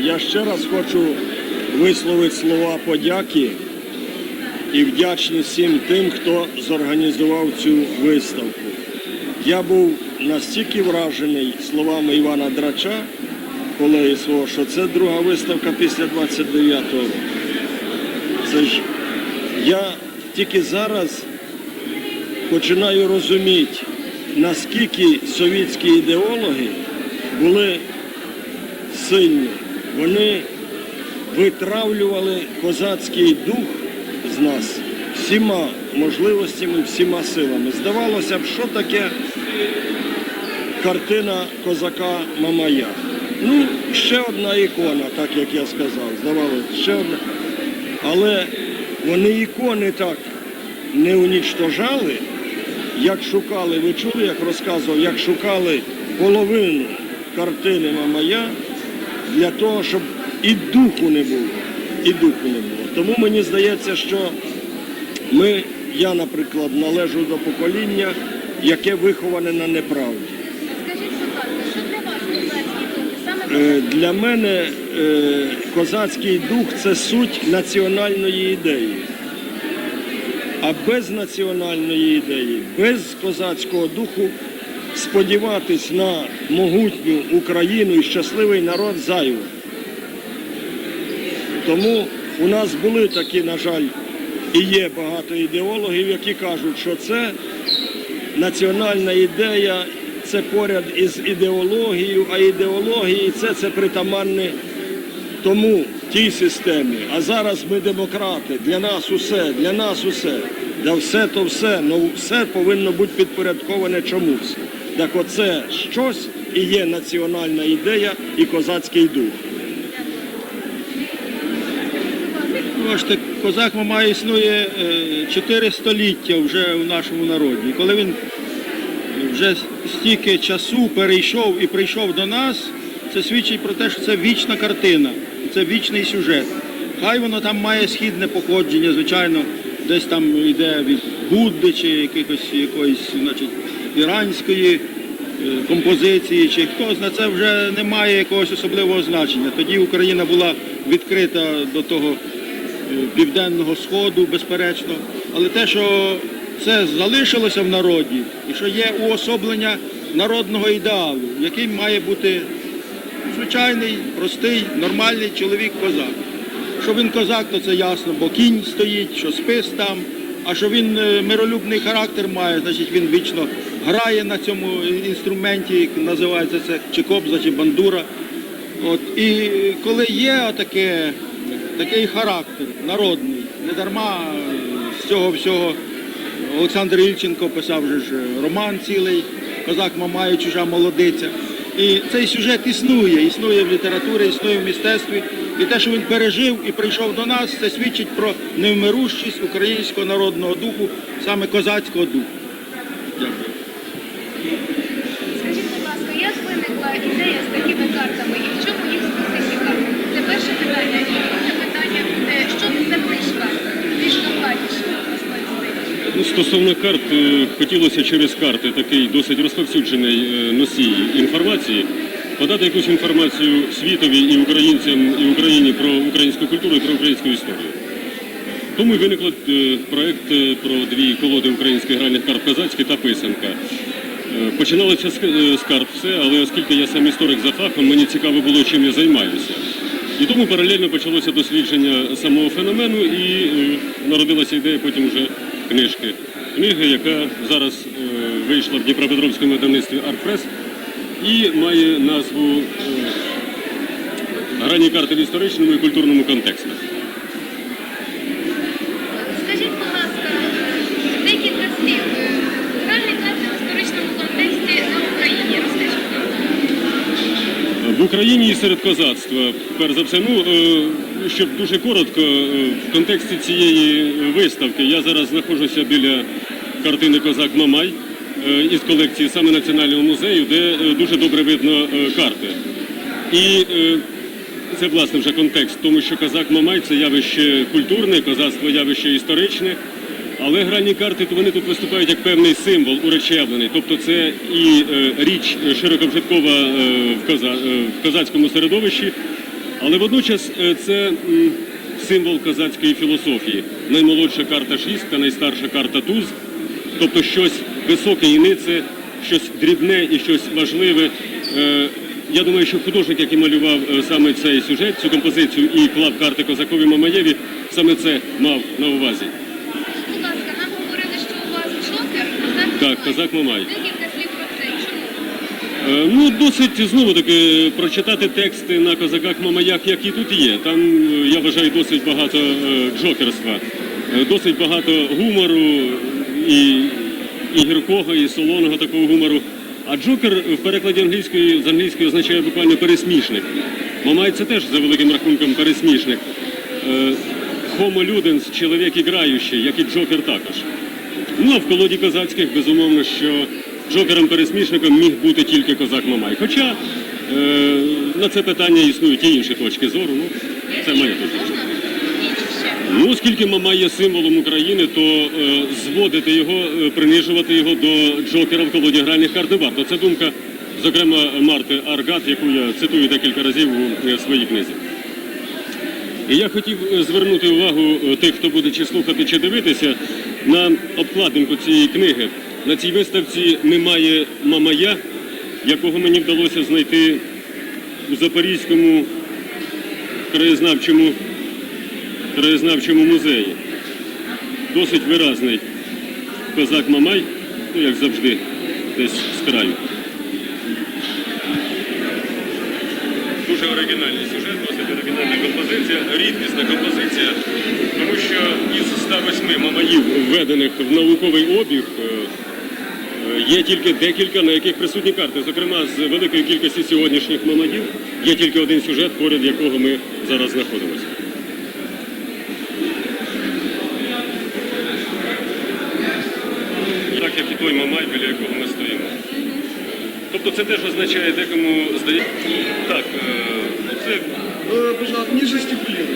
я ще раз хочу висловити слова подяки і вдячність всім тим, хто зорганізував цю виставку. Я був настільки вражений словами Івана Драча, колеги свого, що це друга виставка після 29-го року. Це ж я тільки зараз починаю розуміти, наскільки совітські ідеологи були сильні. Вони витравлювали козацький дух з нас всіма можливостями, всіма силами. Здавалося б, що таке картина козака Мамая. Ну, ще одна ікона, так як я сказав, здавалося, ще одна. Але вони ікони так не унічтожали, як шукали, ви чули, як розказував, як шукали половину картини Мамая для того, щоб і духу не було. І духу не було. Тому мені здається, що ми, я, наприклад, належу до покоління, яке виховане на неправді. Скажіть, будь ласка, що для вас козацький дух? Саме Е, Для мене е, козацький дух це суть національної ідеї. А без національної ідеї, без козацького духу сподіватись на могутню Україну і щасливий народ зайво. Тому у нас були такі, на жаль, і є багато ідеологів, які кажуть, що це національна ідея, це поряд із ідеологією, а ідеології це, це притаманне тому тій системі. А зараз ми демократи, для нас усе, для нас усе. Да все то все, ну все повинно бути підпорядковане чомусь. Так оце щось і є національна ідея і козацький дух. Бачите, козак Мамай існує е, 4 століття вже в нашому народі. Коли він вже стільки часу перейшов і прийшов до нас, це свідчить про те, що це вічна картина, це вічний сюжет. Хай воно там має східне походження, звичайно, десь там йде від Будди чи якихось якоїсь, значить, іранської е, композиції, чи хто зна, це вже не має якогось особливого значення. Тоді Україна була відкрита до того е, південного сходу, безперечно. Але те, що це залишилося в народі, і що є уособлення народного ідеалу, яким має бути звичайний, простий, нормальний чоловік-козак. Що він козак, то це ясно, бо кінь стоїть, що спис там. А що він е, миролюбний характер має, значить він вічно грає на цьому інструменті, називається це чи кобза, чи бандура. От, і коли є таке, такий характер народний, не дарма е, з цього всього Олександр Ільченко писав же ж роман цілий, Козак Мамай, чужа молодиця. І цей сюжет існує, існує в літературі, існує в мистецтві. І те, що він пережив і прийшов до нас, це свідчить про невмирущість українського народного духу, саме козацького духу. Дякую. Скажіть, будь ласка, як виникла ідея з такими картами і в чому їх специфіка? Це перше питання. І друге питання, е, що це книжка? Більш докладніше. Ну, Стосовно карт, е, хотілося через карти, такий досить розповсюджений е, носій інформації, подати якусь інформацію світові і українцям, і Україні про українську культуру і про українську історію. Тому і виник е, проект е, про дві колоди українських гральних карт козацькі та писанка. Е, Починалося з е, карт все, але оскільки я сам історик за фахом, мені цікаво було, чим я займаюся. І тому паралельно почалося дослідження самого феномену і е, народилася ідея потім вже книжки. Книга, яка зараз вийшла в Дніпропетровському видавництві «Артпрес» і має назву Грані карти в історичному і культурному контекстах. Скажіть, будь ласка, е, декілька слів. Е, Гральні карти в історичному контексті на Україні. Розкажіть нам. В Україні і серед козацтва, перш за все, ну е, щоб дуже коротко, е, в контексті цієї виставки я зараз знаходжуся біля картини Козак Мамай е, із колекції саме Національного музею, де е, дуже добре видно е, карти. І е, це власне вже контекст, тому що козак Мамай це явище культурне, козацтво явище історичне. Але гральні карти то вони тут виступають як певний символ уречевлений. Тобто це і е, річ широковжиткова е, в, коза, е, козацькому середовищі, Але водночас е, це символ козацької філософії. Наймолодша карта шістка, найстарша карта туз, тобто щось високе і нице, щось дрібне і щось важливе. Е, Я думаю, що художник, який малював е, саме цей сюжет, цю композицію і клав карти козакові Мамаєві, саме це мав на увазі. Будь ласка, нам говорили, що у вас джокер, козак Так, козак Мамай. Е, Ну, досить знову таки прочитати тексти на козаках Мамаях, які тут є. Там е, я вважаю досить багато е, джокерства, досить багато гумору і, і гіркого, і солоного такого гумору. А джокер в перекладі англійської з англійської означає буквально пересмішник. Мамай це теж за великим рахунком пересмішник. Homo ludens – чоловік іграючий, як і джокер також. Ну в колоді козацьких безумовно, що джокером-пересмішником міг бути тільки козак Мамай. Хоча е, на це питання існують і інші точки зору. Ну, це моя точка. Ну, оскільки Мамай є символом України, то е, зводити його, е, принижувати його до джокера в колоді гральних карт не варто. Це думка, зокрема, Марти Аргат, яку я цитую декілька разів у е, своїй книзі. І я хотів е, звернути увагу е, тих, хто буде чи слухати, чи дивитися, на обкладинку цієї книги. На цій виставці немає Мамая, якого мені вдалося знайти у Запорізькому краєзнавчому, краєзнавчому музеї. Досить виразний козак Мамай, ну як завжди, десь з краю. Дуже оригінальний сюжет, досить оригінальна композиція, рідкісна композиція, тому що із 108 мамаїв, введених в науковий обіг, е, є тільки декілька, на яких присутні карти. Зокрема, з великої кількості сьогоднішніх мамаїв є тільки один сюжет, поряд якого ми зараз знаходимося. Так як і той мамай, біля якого ми стоїмо. Тобто це теж означає декому здається. Так, е, це Э, пожалуйста, не жестикулируй.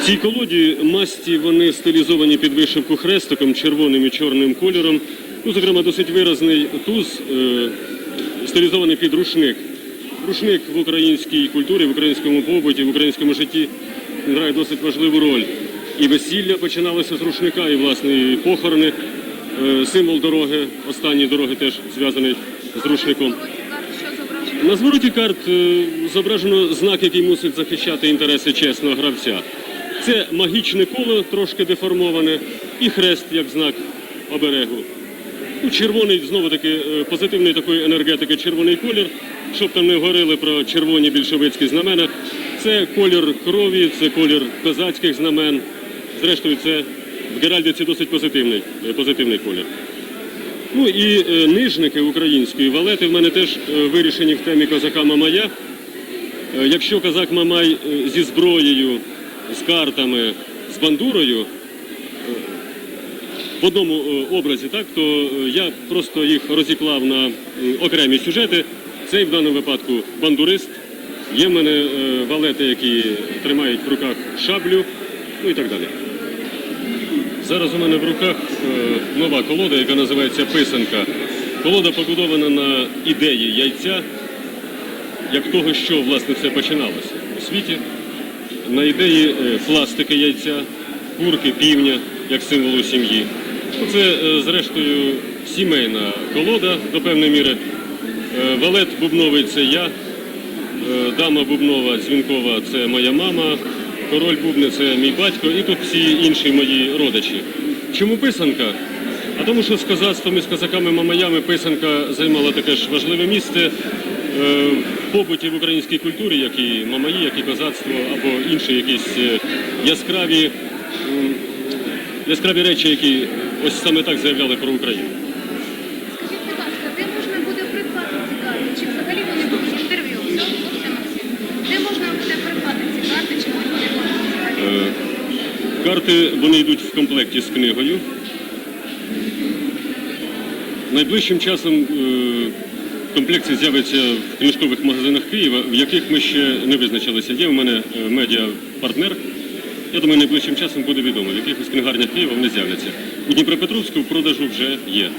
В цій колоді масті вони стилізовані під вишивку хрестиком, червоним і чорним кольором. Ну, зокрема, досить виразний туз, е, стилізований під рушник. Рушник в українській культурі, в українському побуті, в українському житті грає досить важливу роль. І весілля починалося з рушника, і власне і похорони. Е, Символ дороги, останні дороги теж зв'язаний з рушником. На звороті карт е, зображено знак, який мусить захищати інтереси чесного гравця. Це магічне коло, трошки деформоване, і хрест як знак оберегу. Ну, червоний, знову таки, е, позитивної такої енергетики, червоний колір, щоб там не говорили про червоні більшовицькі знамена. Це колір крові, це колір козацьких знамен. Зрештою, це в Геральдиці досить позитивний, е, позитивний колір. Ну і е, нижники української валети в мене теж е, вирішені в темі козака Мамая. Якщо козак Мамай зі зброєю, з картами, з бандурою в одному образі, так, то я просто їх розіклав на окремі сюжети. Цей в даному випадку бандурист. Є в мене валети, які тримають в руках шаблю, ну і так далі. Зараз у мене в руках е, нова колода, яка називається Писанка. Колода побудована на ідеї яйця, як того, що власне все починалося у світі. На ідеї е, пластики яйця, курки, півня, як символу сім'ї. Ну, Це, е, зрештою, сімейна колода до певної міри. Валет бубновий це я, дама бубнова дзвінкова це моя мама, король бубни це мій батько і тут всі інші мої родичі. Чому писанка? А тому, що з козацтвом і з козаками-мамаями писанка займала таке ж важливе місце е, в побуті в українській культурі, як і мамаї, як і козацтво, або інші якісь е, яскраві, яскраві речі, які ось саме так заявляли про Україну. Скажіть, будь ласка, де можна буде придбати ці карти? Чи взагалі вони будуть інтерв'ю? Все, хлопці Максим. Де можна буде придбати ці карти, чи будуть вони будуть взагалі? Е, Карти вони йдуть в комплекті з книгою. Найближчим часом е, комплекція з'явиться в книжкових магазинах Києва, в яких ми ще не визначилися. Є у мене е, медіа-партнер. Я думаю, найближчим часом буде відомо, в якихось книгарнях Києва вони з'являться. У Дніпропетровську в продажу вже є.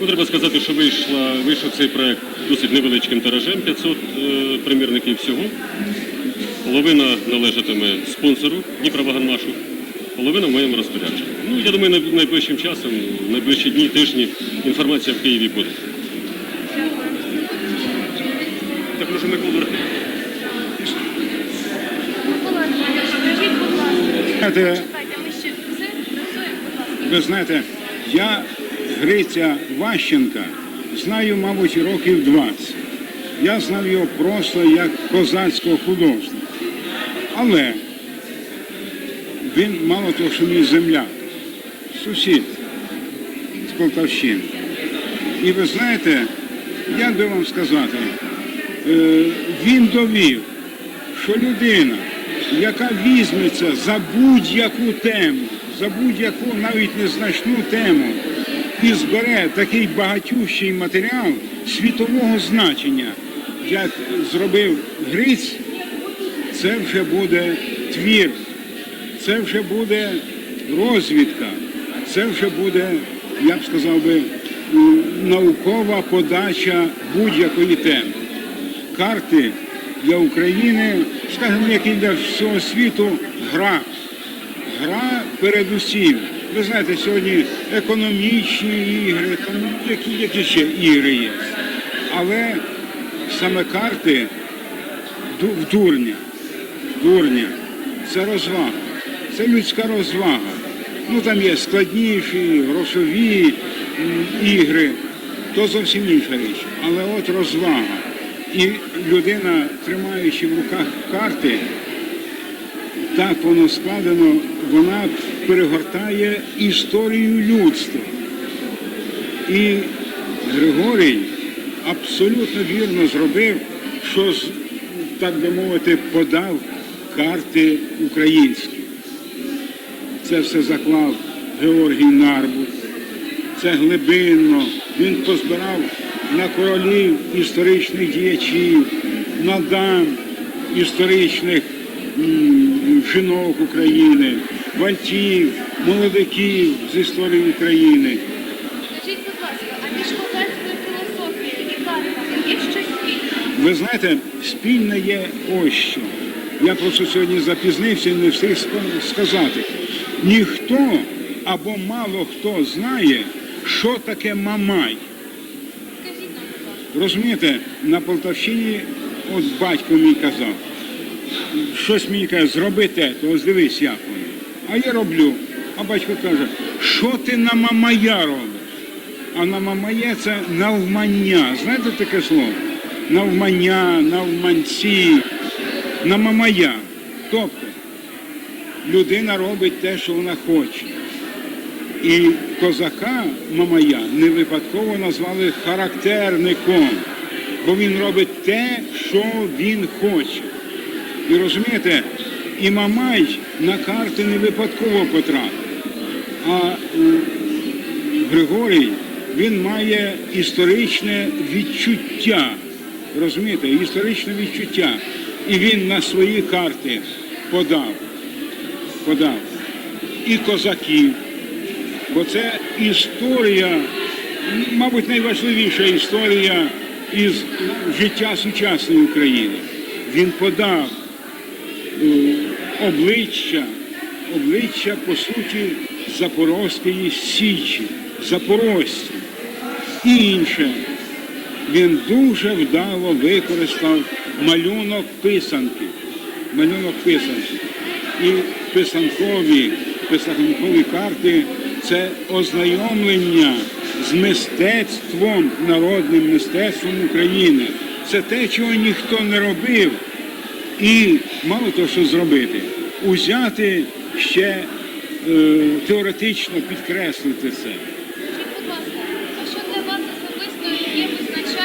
Ну, треба сказати, що вийшла, вийшов цей проект досить невеличким тиражем, 500 е, примірників всього. Половина належатиме спонсору Дніпроваганмашу, половина в моєму розпорядженні. Ну, я думаю, най- найближчим часом, найближчі дні, тижні інформація в Києві буде. Так, може, Микола Архипов. Микола скажіть. Знаєте, ви знаєте, я Гриця Ващенка знаю, мабуть, років 20. Я знав його просто як козацького художника. Але він мало того, що мій земляк, сусід з Полтавщини. І ви знаєте, як би вам сказати, е, він довів, що людина, яка візьметься за будь-яку тему, за будь-яку навіть незначну тему, і збере такий багатющий матеріал світового значення, як зробив Гриць, це вже буде твір, це вже буде розвідка, це вже буде, я б сказав би, наукова подача будь-якої теми. Карти для України, скажімо, як і для всього світу, гра. Гра передусім. Ви знаєте, сьогодні економічні ігри, там які, які ще ігри є. Але саме карти в дурня, дурня, це розвага, це людська розвага. Ну там є складніші, грошові ігри, то зовсім інша річ. Але от розвага. І людина, тримаючи в руках карти, так воно складено, вона перегортає історію людства. І Григорій абсолютно вірно зробив, що, так би мовити, подав карти українські. Це все заклав Георгій Нарбут. Це глибинно. Він позбирав на королів історичних діячів, на дам історичних жінок України, вальтів, молодиків з історії України. Скажіть, будь ласка, а між козацькою філософією і картами є щось спільне? Ви знаєте, спільне є ось що. Я просто сьогодні запізнився і не встиг сказати. Ніхто або мало хто знає, що таке мамай. Розумієте, на Полтавщині, от батько мій казав, щось мені каже, зроби те, то ось дивись, як воно. А я роблю. А батько каже, що ти на мамая робиш? А на мамає це навмання. Знаєте таке слово? Навмання, навманці, на мамая. Тобто людина робить те, що вона хоче. І козака Мамая не випадково назвали характерником, бо він робить те, що він хоче. І розумієте, і Мамай на карти не випадково потрапив. А Григорій він має історичне відчуття. Розумієте, історичне відчуття. І він на свої карти подав. Подав. І козаків. Бо це історія, мабуть, найважливіша історія із життя сучасної України. Він подав е, обличчя, обличчя, по суті, Запорозької Січі, Запорожців. І інше. Він дуже вдало використав малюнок писанки. Малюнок писанки. І писанкові, писанкові карти це ознайомлення з мистецтвом, народним мистецтвом України. Це те, чого ніхто не робив. І мало того, що зробити, узяти ще е, теоретично підкреслити це. Скажіть, будь ласка, а що для вас особисто є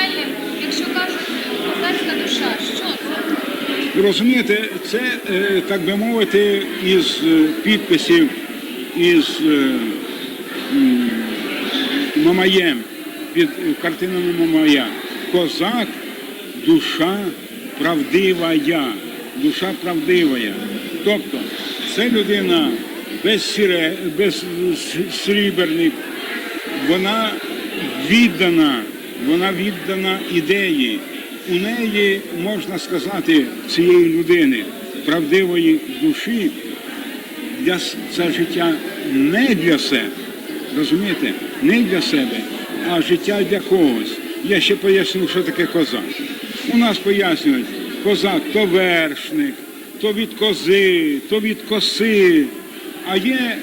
визначальним, якщо кажуть козацька душа? Що це? Розумієте, це, е, так би мовити, із е, підписів із е, Мамаєм, під картинами Мамая. Козак, душа правдивая. Душа правдивая. Тобто це людина без, сіре, без с- вона віддана, вона віддана ідеї. У неї, можна сказати, цієї людини, правдивої душі, для це життя не для себе, розумієте, не для себе, а життя для когось. Я ще поясню, що таке козак. У нас пояснюють, козак то вершник, то від кози, то від коси. А є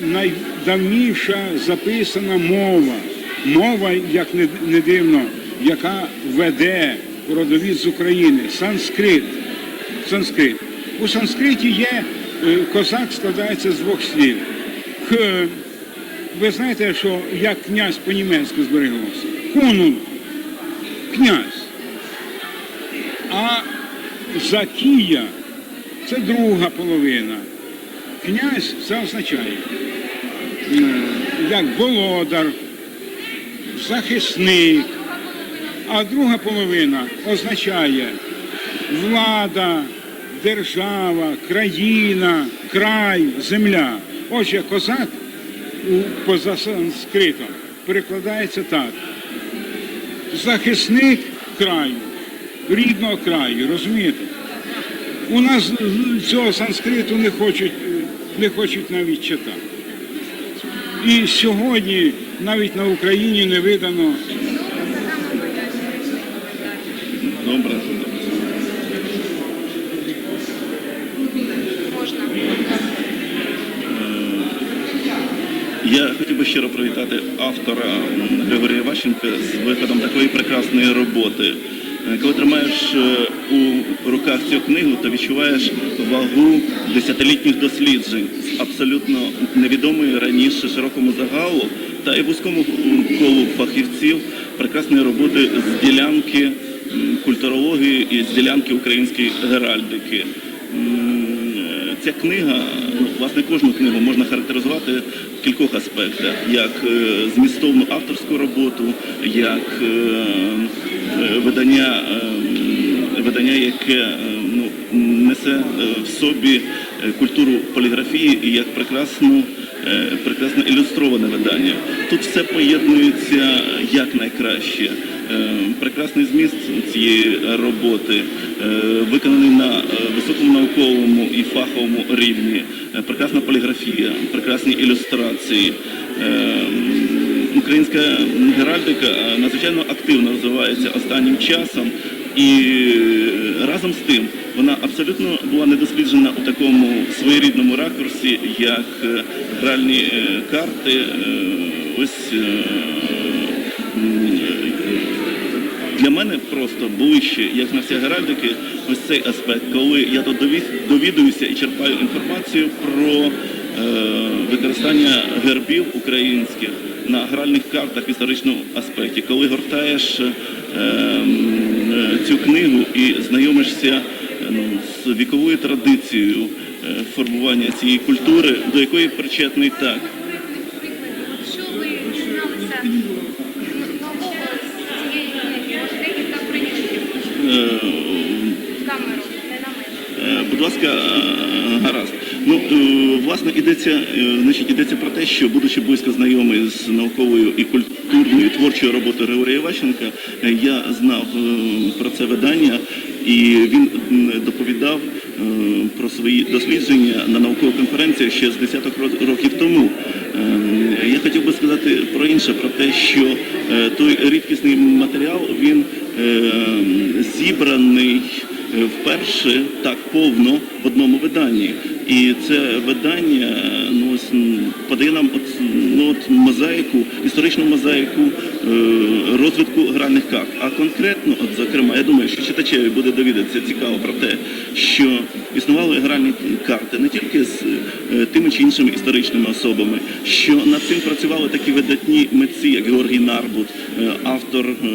найдавніша записана мова. Мова, як не, дивно, яка веде родовід з України, санскрит. Санскрит. У санскриті є е, козак складається з двох слів. Х, ви знаєте, що як князь по-німецьку збереглося? Кунун. Князь. А Закія це друга половина. Князь це означає як володар, захисник. А друга половина означає влада, держава, країна, край, земля. Отже, козак поза санскритом перекладається так. Захисник краю, рідного краю, розумієте? У нас цього санскриту не хочуть, не хочуть навіть читати. І сьогодні навіть на Україні не видано Добре. Можна. Я хотів би щиро привітати автора Григорія Ващенка з виходом такої прекрасної роботи. Е, Коли тримаєш е, у руках цю книгу, то відчуваєш вагу десятилітніх досліджень абсолютно невідомої раніше широкому загалу та і вузькому колу фахівців прекрасної роботи з ділянки культурології і з ділянки української геральдики. Ця книга, ну, власне, кожну книгу можна характеризувати в кількох аспектах, як е, змістовну авторську роботу, як е, е, видання, видання, яке ну, несе в собі культуру поліграфії і як прекрасну, прекрасно ілюстроване видання. Тут все поєднується як найкраще. Е, Прекрасний зміст цієї роботи, е, виконаний на е, високому науковому і фаховому рівні, Е, прекрасна поліграфія, прекрасні ілюстрації. Е, Українська геральдика е, надзвичайно активно розвивається останнім часом, і е, разом з тим вона абсолютно була недосліджена у такому своєрідному ракурсі, як е, гральні е, карти. е, Ось для мене просто ближче, як знавця геральдики, ось цей аспект, коли я тут довід- довідуюся і черпаю інформацію про використання гербів українських на гральних картах в історичному аспекті. Коли гортаєш цю книгу і знайомишся з віковою традицією е, формування цієї культури, до якої причетний так. Що ви дізналися нового з цієї книги? Прикладів Е, камеру, не на мене. Е, Будь ласка, гаразд. Ну, власне, йдеться, значить, йдеться про те, що, будучи близько знайомий з науковою і культурною і творчою роботою Григорія Іващенка, я знав про це видання, і він доповідав про свої дослідження на наукових конференціях ще з десяток ро- років тому. Е, Я хотів би сказати про інше, про те, що е, той рідкісний матеріал він е, зібраний е, вперше так повно в одному виданні. І це видання ну, подає нам от, ну, от мозаїку, історичну мозаїку е, розвитку гральних карт. А конкретно, от, зокрема, я думаю, що читачеві буде довідатися цікаво про те, що існували гральні карти не тільки з е, тими чи іншими історичними особами, що над цим працювали такі видатні митці, як Георгій Нарбут, е, автор е,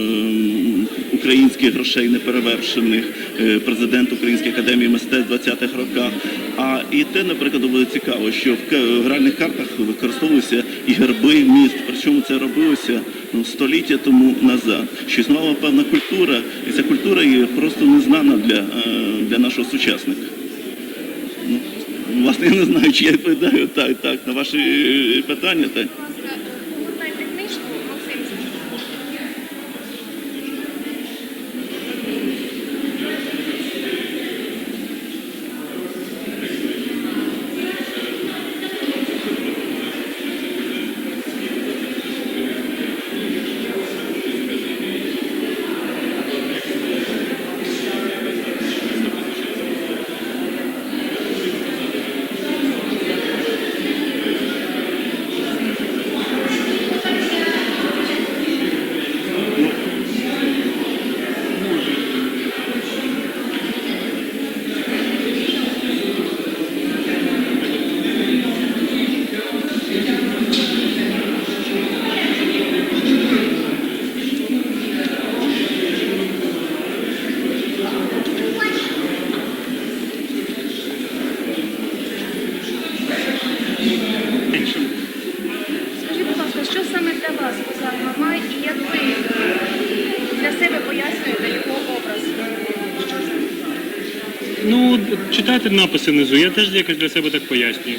українських грошей неперевершених, е, президент Української академії мистецтв 20-х роках. А і те, наприклад, буде цікаво, що в гральних картах використовуються і герби міст. Причому це робилося ну, століття тому назад. Що існувала певна культура, і ця культура є просто незнана для, е, для нашого сучасника. Ну, власне, я не знаю, чи я відповідаю так, так, на ваші е, питання. Так. Читайте написи внизу, я теж якось для себе так пояснюю.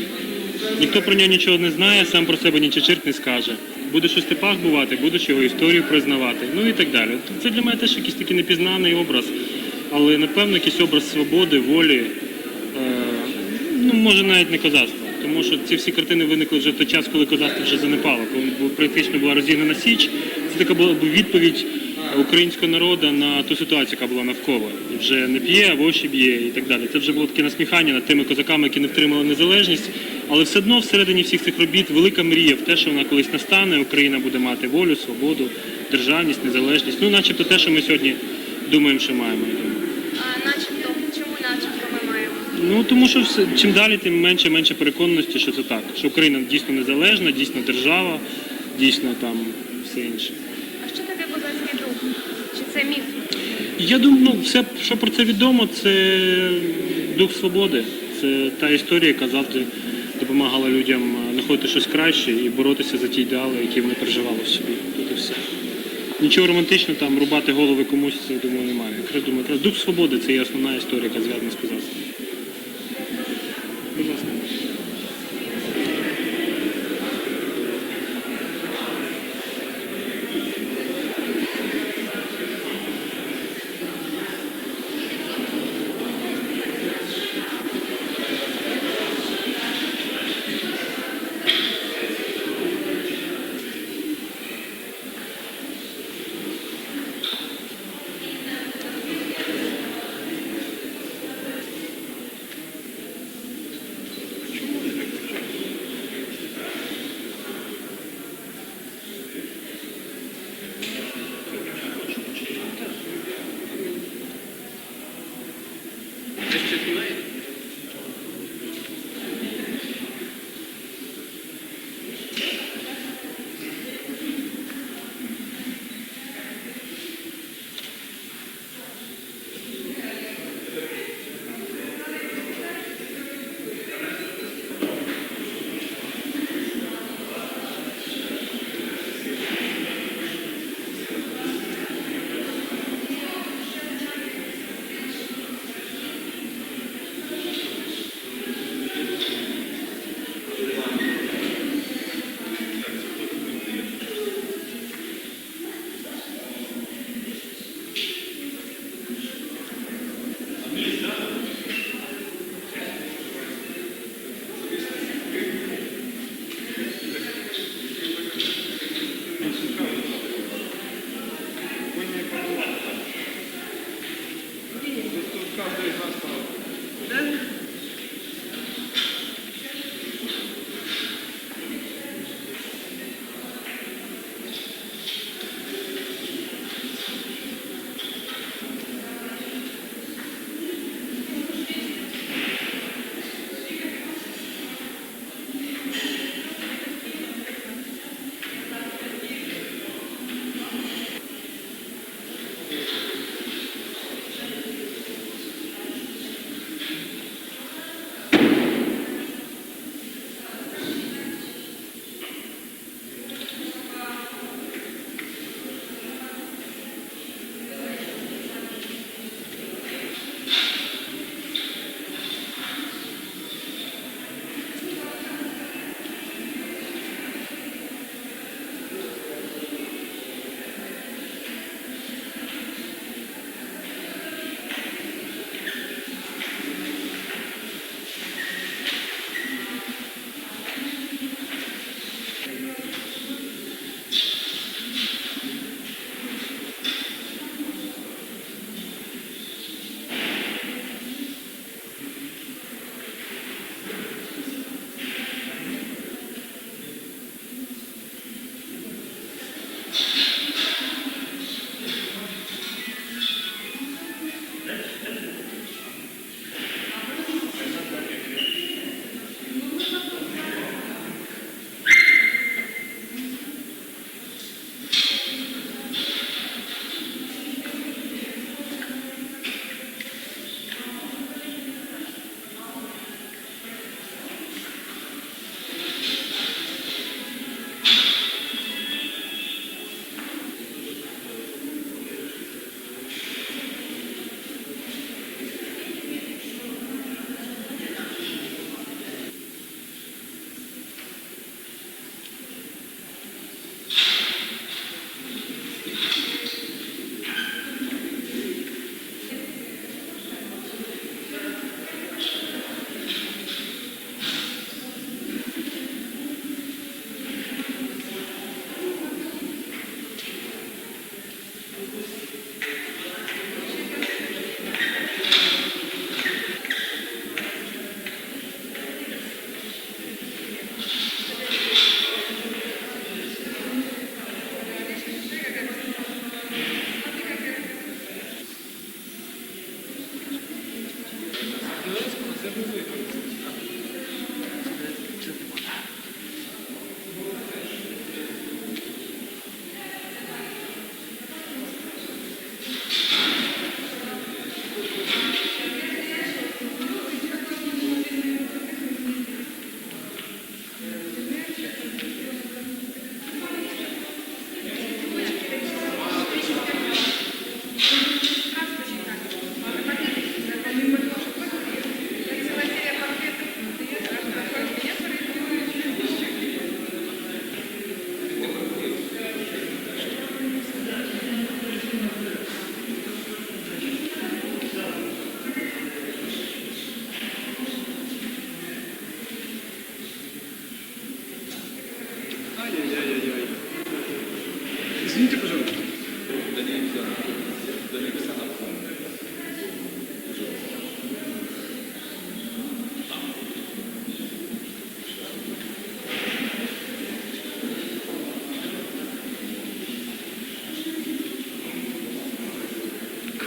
Ніхто про нього нічого не знає, сам про себе ні чечирк не скаже. Будеш у степах бувати, будеш його історію признавати, ну і так далі. Це для мене теж якийсь такий непізнаний образ, але напевно якийсь образ свободи, волі, е, ну може навіть не козацтва. Тому що ці всі картини виникли вже в той час, коли козацтво вже занепало, коли практично була розігнана Січ. Це така була б відповідь українського народу на ту ситуацію, яка була навколо. Вже не п'є, а воші б'є і так далі. Це вже було таке насміхання над тими козаками, які не втримали незалежність. Але все одно всередині всіх цих робіт велика мрія в те, що вона колись настане, Україна буде мати волю, свободу, державність, незалежність. Ну, начебто те, що ми сьогодні думаємо, що маємо. А начебто, чому начебто ми маємо? Ну тому що все, чим далі, тим менше менше переконаності, що це так. Що Україна дійсно незалежна, дійсно держава, дійсно там все інше. А що таке козацький дух? Чи це міф? Я думаю, ну все, що про це відомо, це дух свободи. Це та історія, яка завжди допомагала людям е, знаходити щось краще і боротися за ті ідеали, які вони переживали в собі. Тут і все. Нічого романтичного там рубати голови комусь, це думаю, немає. Якраз думаю, дух свободи це є основна історія, яка зв'язана з козацтвом.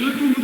якому